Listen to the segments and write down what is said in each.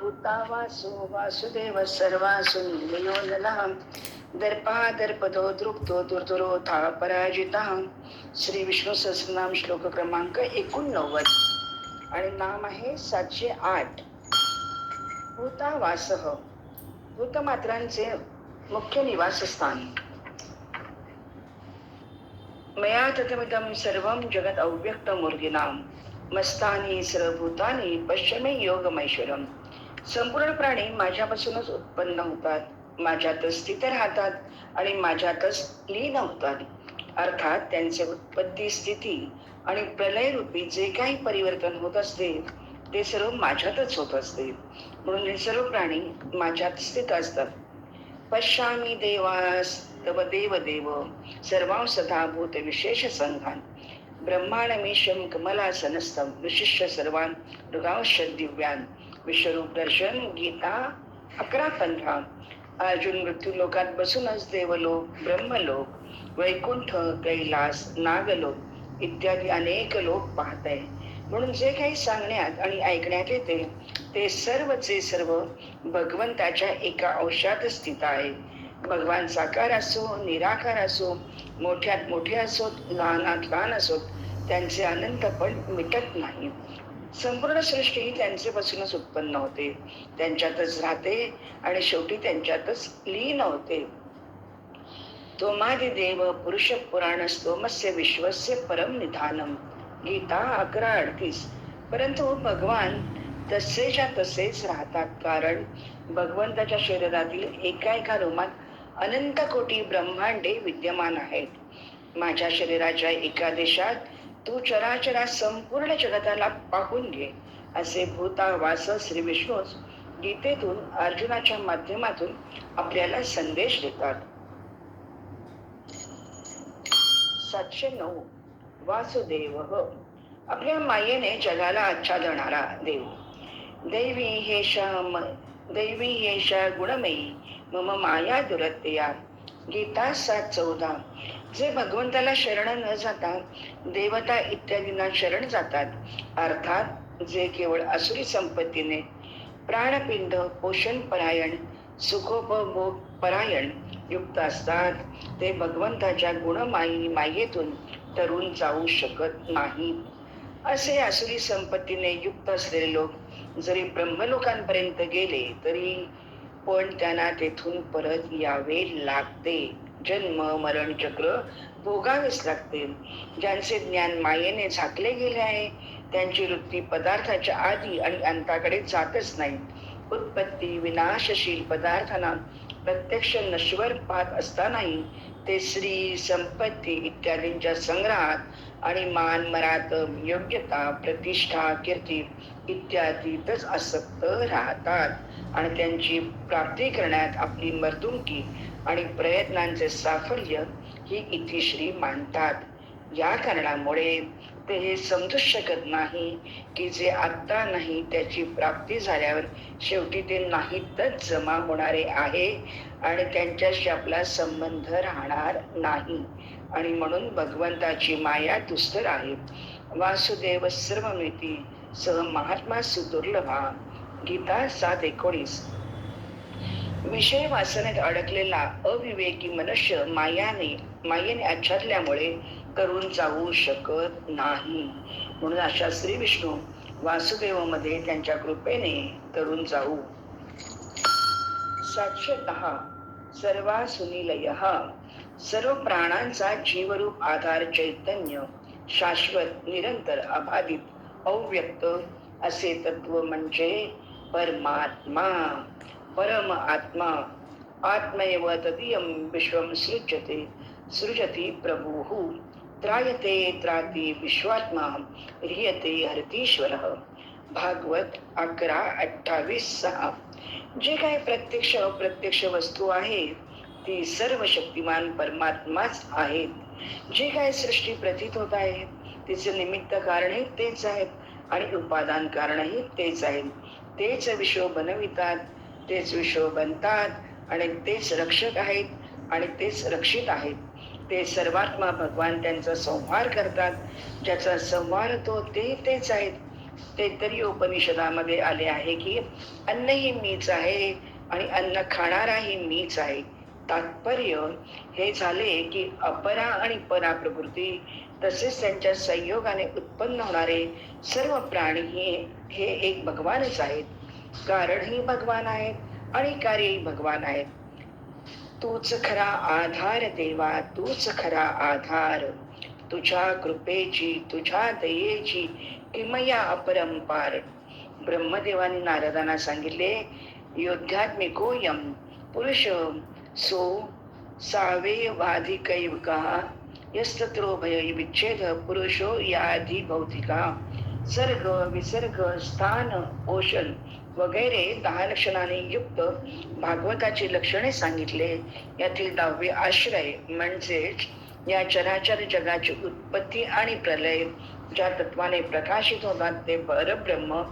भूता वासुदेव सर्वासु निलयो नलः दर्पादर्पदो दृप्तो दुर्दुरोथा पराजिता। श्री विष्णू सहस्रनाम श्लोक क्रमांक एकोणनव्वद. आणि नाम आहे सातशे आठ. भूतावासह भूतमात्रांचे मुख्य निवासस्थान. मया ततमिदं सर्वं अव्यक्त अव्यक्तमूर्गिनां मस्तानी सर्वभूतानी पश्चिमे योगमैश्वरम संपूर्ण प्राणी माझ्यापासूनच उत्पन्न होतात. माझ्यातच स्थित राहतात आणि माझ्यातच लीन होतात. अर्थात त्यांचे उत्पत्ती स्थिती आणि प्रलय रूपी जे काही परिवर्तन होत असते ते सर्व माझ्यातच होत असते. म्हणून हे सर्व प्राणी माझ्यात स्थित असतात. पश्यामी देवास तव देव देव. सर्वां सदा भूत विशेष संघान. ब्रह्मांडमीशम कमलासनस्तम विशिष्ट सर्वान मृगांश दिव्यान। विश्वरूप दर्शन गीता अकरा पंधरा। अर्जुन मृत्यू लोकात बसूनच देवलोक ब्रह्मलोक वैकुंठ कैलास नागलोक इत्यादी अनेक लोक पाहत आहे म्हणून जे काही सांगण्यात आणि ऐकण्यात येते ते सर्वचे सर्व भगवंताच्या एका अंशात स्थित आहे. भगवान साकार असो निराकार असो मोठ्यात मोठे असोत लहानात लहान असोत त्यांचे अनंत पण मिटत नाही. संपूर्ण सृष्टी ही त्यांचेपासूनच उत्पन्न होते. त्यांच्यातच राहते आणि शेवटी त्यांच्यातच लीन होते. तोमादि देव पुरुष पुराण स्तोमस्य विश्वस्य परम निधानम. गीता अकरा अडतीस. परंतु भगवान तसेच्या तसेच राहतात. कारण भगवंताच्या शरीरातील एका एका रोमात अनंत कोटी ब्रह्मांडे विद्यमान आहेत. माझ्या शरीराच्या एका देशात तू चराचरा संपूर्ण जगताला पाहून घे असे भूता वास श्री विष्णूच गीतेतून अर्जुनाच्या माध्यमातून आपल्याला संदेश देतात. सातशे नऊ. वासुदेव. आपल्या मायेने जगाला आच्छादणारा देव. दैवी हे म दैवी येशा गुणमयी. मम माया दुरत्या. गीता सात चौदा. जे भगवंताला शरण न जाता देवता इत्यादींना शरण जातात. अर्थात जे केवळ असुरी संपत्तीने प्राणपिंड पोषण परायण सुखोपभोग परायण युक्त असतात ते भगवंताच्या गुणमायी मायेतून तरुण जाऊ शकत नाही. असे असुरी संपत्तीने युक्त असलेले लोक जरी ब्रह्मलोकांपर्यंत गेले तरी पण त्यांना तेथून परत यावे लागते. जन्म मरण चक्र भोगावेच लागते. ज्यांचे ज्ञान मायेने झाकले गेले आहे त्यांची वृत्ती पदार्थाच्या आधी आणि अंताकडे जातच नाही. उत्पत्ती विनाशशील पदार्थांना प्रत्यक्ष नश्वर पाहत असतानाही ते श्री संपत्ती इत्यादींच्या संग्रहात आणि मान मरातम योग्यता प्रतिष्ठा कीर्ती इत्यादीतच आसक्त राहतात. आणि त्यांची प्राप्ती करण्यात आपली मर्दुंकी आणि प्रयत्नांचे साफल्य ही इतिश्री मानतात. या कारणामुळे ते हे समजूच शकत नाही की जे आत्ता नाही त्याची प्राप्ती झाल्यावर शेवटी ते नाहीतच जमा होणारे आहे आणि त्यांच्याशी आपला संबंध राहणार नाही. आणि म्हणून भगवंताची माया दुस्तर आहे. वासुदेव सर्वमिती सह महात्मा सुदुर्लभा गीता सात एकोणीस. विषय वासनेत अडकलेला अविवेकी मनुष्य मायाने मायेने आच्छादल्यामुळे करून जाऊ शकत नाही. म्हणून अशा श्री विष्णू वासुदेवमध्ये त्यांच्या कृपेने करून जाऊ. सातशे दहा. सर्वा सुनिलय. सर्व प्राणांचा जीवरूप आधार चैतन्य शाश्वत निरंतर अबाधित अव्यक्त असे तत्व म्हणजे परमात्मा परम आत्मा. आत्मैव तदीयं विश्वं सृजते सृजति प्रभुः. त्रायते त्राति विश्वात्मा ह्रियते हरतीश्वर. भागवत अकरा अठ्ठावीस सहा. जे काही प्रत्यक्ष अप्रत्यक्ष वस्तू आहे ती सर्व शक्तिमान परमात्माच आहेत. जे काय सृष्टी प्रतीत होत आहेत तिचे निमित्त कारणही तेच आहेत आणि उपादान कारणही तेच आहेत. तेच विश्व बनवितात तेच विश्व बनतात आणि तेच रक्षक आहेत आणि तेच रक्षित आहेत. ते सर्वात्मा भगवान त्यांचा संहार करतात. ज्याचा संहार तो ते तेच आहेत. ते तरी उपनिषदामध्ये आले आहे की अन्नही मीच आहे आणि अन्न खाणाराही मीच आहे. तात्पर्य हे झाले की अपरा आणि परा प्रकृती तसेच त्यांच्या संयोगाने उत्पन्न होणारे सर्व प्राणी हे हे एक भगवानच आहेत. कारणही भगवान आहेत आणि कार्यही भगवान आहेत. तूच खरा आधार देवा तूच खरा आधार. तुझ्या कृपेची तुझ्या दयेची किमया अपरंपार ब्रह्मदेवाने नारदांना सांगितले योध्यात्मिकोयम पुरुष सो सावे वाधिकैवका यस्तत्रो भय विच्छेद पुरुषो याधी भौतिका सर्ग विसर्ग स्थान ओषण वगैरे दहा लक्षणाने युक्त भागवताची लक्षणे सांगितले. यातील दहावे आश्रय म्हणजेच या चराचर जगाची उत्पत्ती आणि प्रलय ज्या तत्वाने प्रकाशित होतात ते परब्रह्म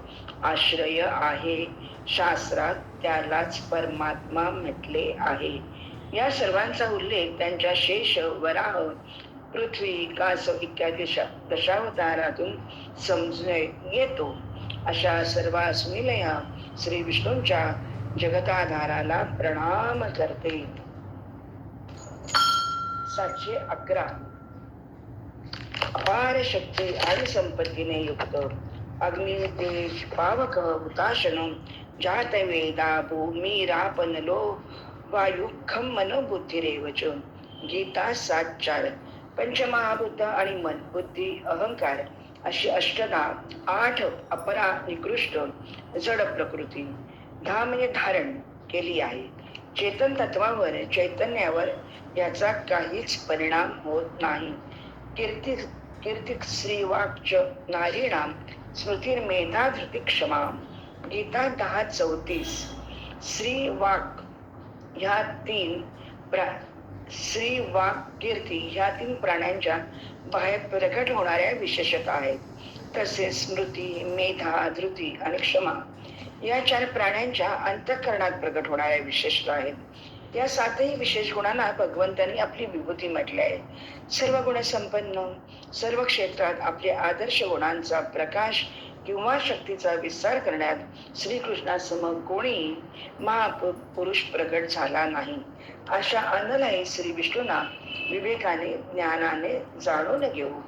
आश्रय आहे. शास्त्रात त्यालाच परमात्मा म्हटले आहे. या सर्वांचा उल्लेख त्यांच्या शेष वराह पृथ्वी कासव इत्यादी दशावतारातून समजून येतो. अशा सर्व सुनिलया श्री विष्णूंच्या जगताधाराला प्रणाम करते. सातशे अकरा. अपार शक्ती आणि संपत्तीने युक्त. अग्निदेश पावक हुताशन जात वेदा भूमी रापनलो वायू खम मन बुद्धिरेवच गीता सात चार. पंचमहाबुद्ध आणि मन बुद्धी अहंकार. अशी अष्टदा आठ अपरा निकृष्ट जड प्रकृती. दहा म्हणजे धारण केली आहे. चेतन तत्वावर चैतन्यावर याचा काहीच परिणाम होत नाही. कीर्ती कीर्तिक श्रीवाक्च नारीणाम स्मृतिर्मेधा धृती क्षमा गीता दहा चौतीस. श्रीवाक ह्या तीन प्रा श्री वाक कीर्ती ह्या तीन प्राण्यांच्या बाहेर प्रकट होणाऱ्या विशेषता आहेत. तसेच स्मृती मेधा धृती आणि क्षमा या चार प्राण्यांच्या अंतःकरणात प्रकट होणाऱ्या विशेषता आहेत. या सातही विशेष गुणांना भगवंतांनी आपली विभूती म्हटली आहे. सर्व गुण संपन्न सर्व क्षेत्रात आपले आदर्श गुणांचा प्रकाश किंवा शक्तीचा विस्तार करण्यात श्रीकृष्णासमोर कोणी महापुरुष प्रकट झाला नाही. अशा अन्नलाही श्री विष्णूंना विवेकाने ज्ञानाने जाणून घेऊ.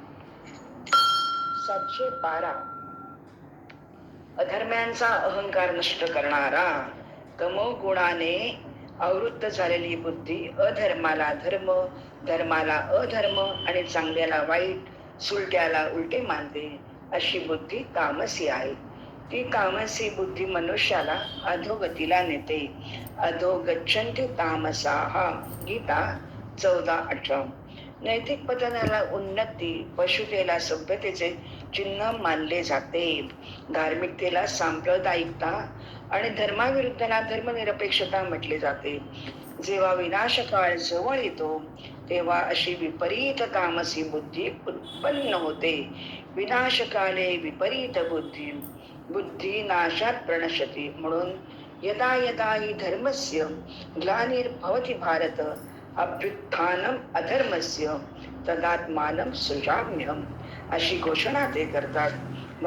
सातशे बारा. अधर्म्यांचा अहंकार नष्ट करणारा तमो गुणाने आवृत्त झालेली बुद्धी अधर्माला धर्म धर्माला अधर्म आणि चांगल्याला वाईट सुलट्याला उलटे मानते. अशी बुद्धी तामसी आहे. ती तामसी बुद्धी मनुष्याला अधोगतीला नेते. अधोगच्छंत तामसा. हा गीता चौदा अठरा नैतिक पतनाला उन्नती पशुतेला सभ्यतेचे चिन्ह मानले जाते. धार्मिकतेला सांप्रदायिकता आणि धर्माविरुद्धला धर्मनिरपेक्षता म्हटले जाते. जेव्हा विनाशकाळ जवळ येतो तेव्हा अशी विपरीत तामसी बुद्धी उत्पन्न होते. विनाशकाले विपरीत बुद्धी बुद्धी नाशात प्रणशती म्हणून यदा यदा हि धर्मस्य ग्लानिर्भवति भारत अभ्युत्थानम अधर्मस्य तदात्मानम सुजाम्यम अशी घोषणा ते करतात.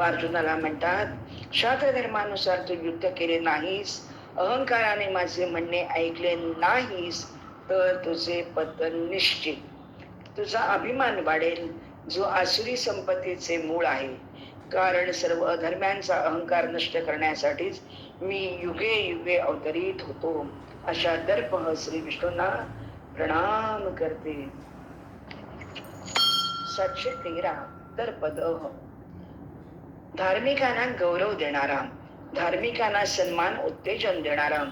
अर्जुनाला म्हणतात शास्त्र धर्मानुसार तू युद्ध केले नाहीस अहंकाराने माझे म्हणणे ऐकले नाहीस तर तुझे पतन निश्चित. तुझा अभिमान वाढेल जो आसुरी संपत्तीचे मूळ आहे. कारण सर्व अधर्म्यांचा अहंकार नष्ट करण्यासाठीच मी युगे युगे अवतरित होतो. अशा दर्प श्री विष्णूंना प्रणाम करते. सातशे तेरा दर्पद धार्मिकांना गौरव देणारा धार्मिकांना सन्मान उत्तेजन देणारा.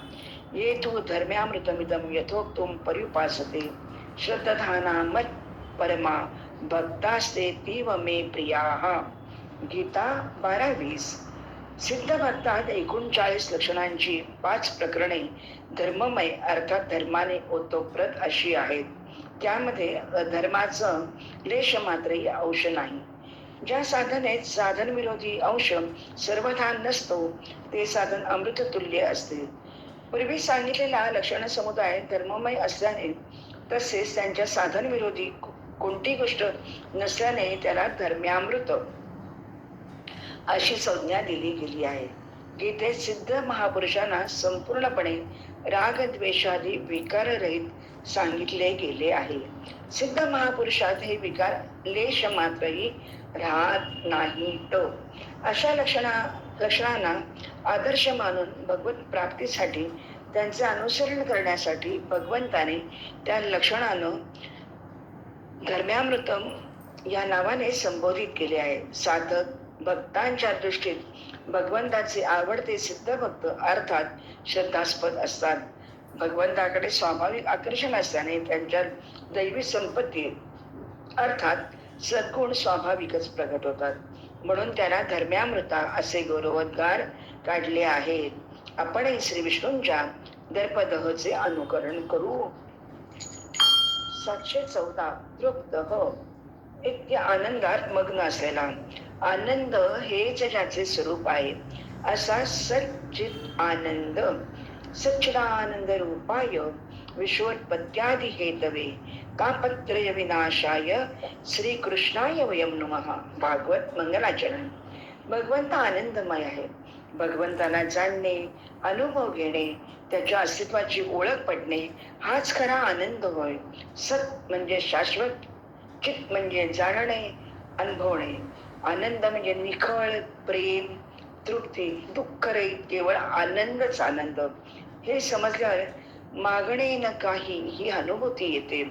येथू धर्म्यामृतमिदम यथोक्तुम परिपासते श्रद्धाना मत परमा भक्तास्ते तीव मे प्रियाः। गीता बारा वीस सिद्ध भक्तात एकोणचाळीस लक्षणांची पाच प्रकरणे धर्ममय अर्थात धर्माने ओतोप्रत अशी आहेत. त्यामध्ये धर्माचं लेश मात्रही अंश नाही. ज्या साधनेत साधन विरोधी अंश सर्वथा नसतो ते साधन अमृततुल्य असते. पूर्वी सांगितलेला लक्षण समुदाय धर्ममय असल्याने तसेच त्यांच्या साधन विरोधी कोणती गोष्ट नसल्याने त्याला धर्म्यामृत अशी संज्ञा दिली गेली आहे. गीतेत सिद्ध महापुरुषांना संपूर्णपणे राग द्वेषादी विकाररहित सांगितले गेले आहे. सिद्ध महापुरुषात हे विकार लेश मात्रही राहत नाही तो. अशा लक्षणा लक्षणांना आदर्श मानून भगवत प्राप्तीसाठी त्यांचे अनुसरण करण्यासाठी भगवंताने त्या लक्षणानं धर्म्यामृतम या नावाने संबोधित केले आहे. साधक भक्तांच्या दृष्टीत भगवंताचे आवडते सिद्ध भक्त अर्थात श्रद्धास्पद असतात. भगवंताकडे स्वाभाविक आकर्षण असल्याने त्यांच्या दैवी संपत्ती अर्थात सद्गुण स्वाभाविकच प्रगट होतात. म्हणून त्यांना धर्म्यामृता असे गौरवोद्गार काढले आहेत. आपणही श्री विष्णूंच्या दर्पदहचे अनुकरण करू. सातशे चौदा दृपदह इतके आनंदात मग्न असलेला. आनंद हेच ज्याचे स्वरूप आहे. असा सचित आनंद सच्चिदानंद रूपाय विश्वोत्पत्त्यादी हेतवे कापत्रय विनाशाय श्रीकृष्णाय वयम नमः. भागवत मंगलाचरण. भगवंत आनंदमय आहे. भगवंताला जाणणे अनुभव घेणे त्याच्या अस्तित्वाची ओळख पडणे हाच खरा आनंद होय. सत म्हणजे शाश्वत चित म्हणजे जाणणे अनुभवणे. आनंद म्हणजे निखळ प्रेम तृप्ती दुःख रहित केवळ आनंदच आनंद. हे समजल्यावर मागणे न काही ही अनुभूती येते.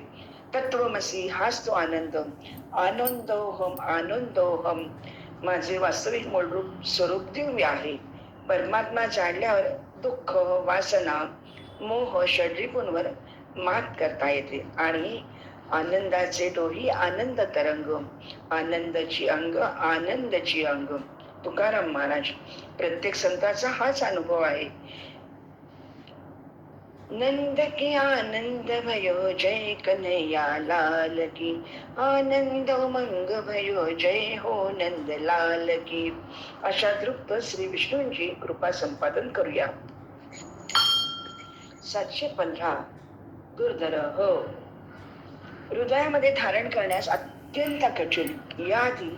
तत्वमसी हाच तो आनंद आनंदोहम आनंदोहम. माझे वास्तविक मूळरूप स्वरूप दिव्य आहे. परमात्मा जाणल्यावर दुःख वासना मोह षड्रिपूंवर मात करता येते. आणि आनंदाचे डोही आनंद तरंग. आनंदाची अंग आनंदची अंग. तुकाराम महाराज प्रत्येक संताचा हाच अनुभव आहे. नंद की आनंद भयो जय कन्हैया लाल की आनंद मंग भयो जय हो नंद लाल की अशा तृप्त श्री विष्णूंची कृपा संपादन करूया सातशे पंधरा दुर्धर हो हृदयामध्ये धारण करण्यास अत्यंत कठीण याआधी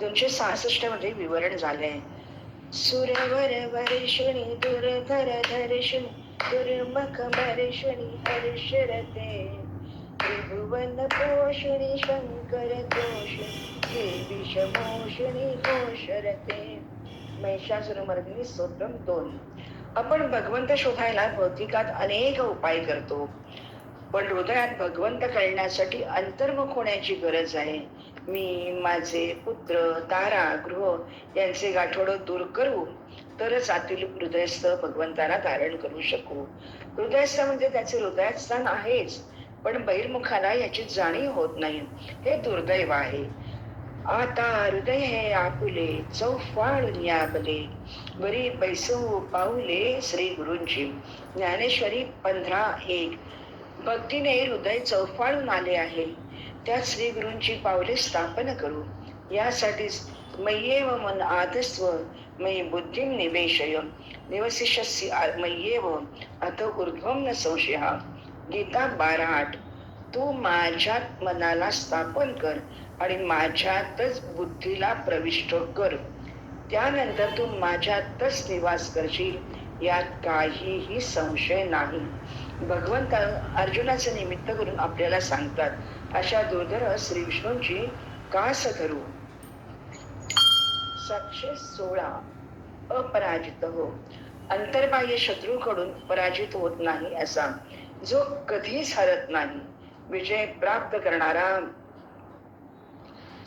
दोनशे सहासष्टमध्ये विवरण झाले सुरवर वर्षणी दुर्धर धर्षणी दुर्मख हर्षरते त्रिभुवन पोषणी शंकर विषमोषणि विषमोषणी कोशरते महिषासुरमर्दिनी स्तोत्रम दोन. आपण भगवंत शोधायला भौतिकात अनेक उपाय करतो. पण हृदयात भगवंत कळण्यासाठी अंतर्मुख होण्याची गरज आहे. मी माझे पुत्र तारा गृह यांचे गाठोडं दूर करू. तरच आतील हृदयस्थ भगवंताला धारण करू शकू. हृदयस्थ म्हणजे त्याचे हृदयात स्थान आहेच पण बहिर्मुखाला याची जाणीव होत नाही. हे दुर्दैव आहे. आता हृदय हे आपुले चौफाळून याबले. बरी पैसू पाऊले श्री गुरुंची. ज्ञानेश्वरी पंधरा एक. भक्तीने हृदय चौफाळून आले आहे. त्यात श्री गुरूंची पावले स्थापन करू. यासाठीच मय्येव मन आधस्व मयि बुद्धिं निवेशय। निवसिष्यसि मय्येव अथ ऊर्ध्वं न संशयः। गीता बारा आठ तू माझ्यात मनाला स्थापन कर आणि माझ्यातच बुद्धीला प्रविष्ट कर। त्यानंतर तू माझ्यातच निवास करशील यात काहीही संशय नाही। भगवंत अर्जुनाचे निमित्त करून आपल्याला सांगतात अशा दुर्धर श्री विष्णूंची कास धरू। सातशे सोळा अपराजित हो. अंतर्बाह्य शत्रूकडून पराजित होत नाही असा जो कधीच हरत नाही. विजय प्राप्त करणारा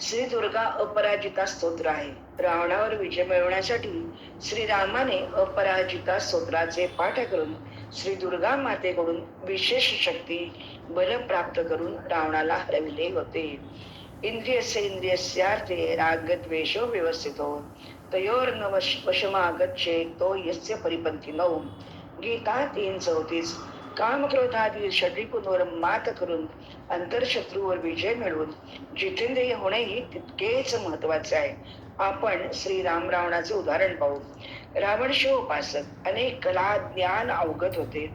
श्री दुर्गा अपराजिता स्तोत्र आहे. रावणावर विजय मिळवण्यासाठी श्रीरामाने अपराजिता स्तोत्राचे पाठ करून श्री दुर्गा मातेकडून विशेष शक्ती बल प्राप्त करून रावणाला हरविले होते. इंद्रियस्य इंद्रियस्यार्थे रागद्वेषो व्यवस्थितो। तयोर्न वश वशमागच्छे तो यस्य परिपंथी नौ गीता तीन चौतीस काम क्रोधादी षड्रिपूंवर मात करून। अंतरशत्रूवर विजय मिळवून जितेंद्रिय होणेही तितकेच महत्त्वाचे आहे। आपण श्री राम रावणाचे उदाहरण पाहू। रावण शिव उपासक। अनेक कला ज्ञान अवगत होते।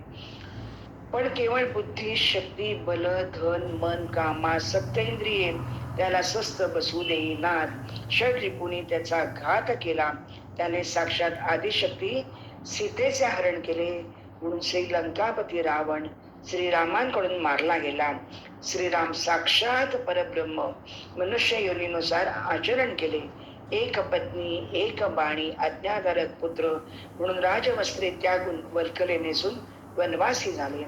पण केवळ बुद्धी शक्ती बल धन मन कामा सप्तेंद्रिये त्याला स्वस्त बसू देईनात षड रिपुनी त्याचा घात केला त्याने साक्षात आदिशक्ती सीतेचे हरण केले म्हणून श्रीलंकापती रावण श्रीरामांकडून मारला गेला. श्रीराम साक्षात परब्रह्म मनुष्य योनीनुसार आचरण केले. एक पत्नी एक बाणी आज्ञाधारक पुत्र म्हणून राजवस्त्रे त्यागून वल्कले नेसून वनवासी झाले.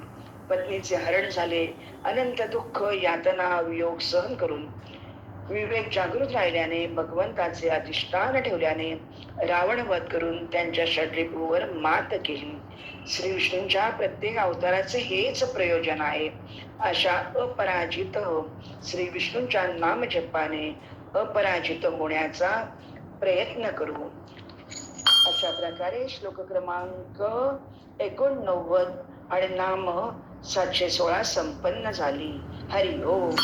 पत्नीचे हरण झाले. अनंत दुःख यातना वियोग सहन करून विवेक जागृत राहिल्याने भगवंताचे अधिष्ठान ठेवल्याने रावण वध करून त्यांच्या षड्रिपूवर मात केली. श्री विष्णूंच्या प्रत्येक अवताराचे हेच प्रयोजन आहे. अशा अपराजित श्री विष्णूंच्या नामजपाने अपराजित होण्याचा प्रयत्न करू. अशा प्रकारे श्लोक क्रमांक एकोणनव्वद आणि नाम सातशे सोळा संपन्न झाली. हरि ओम.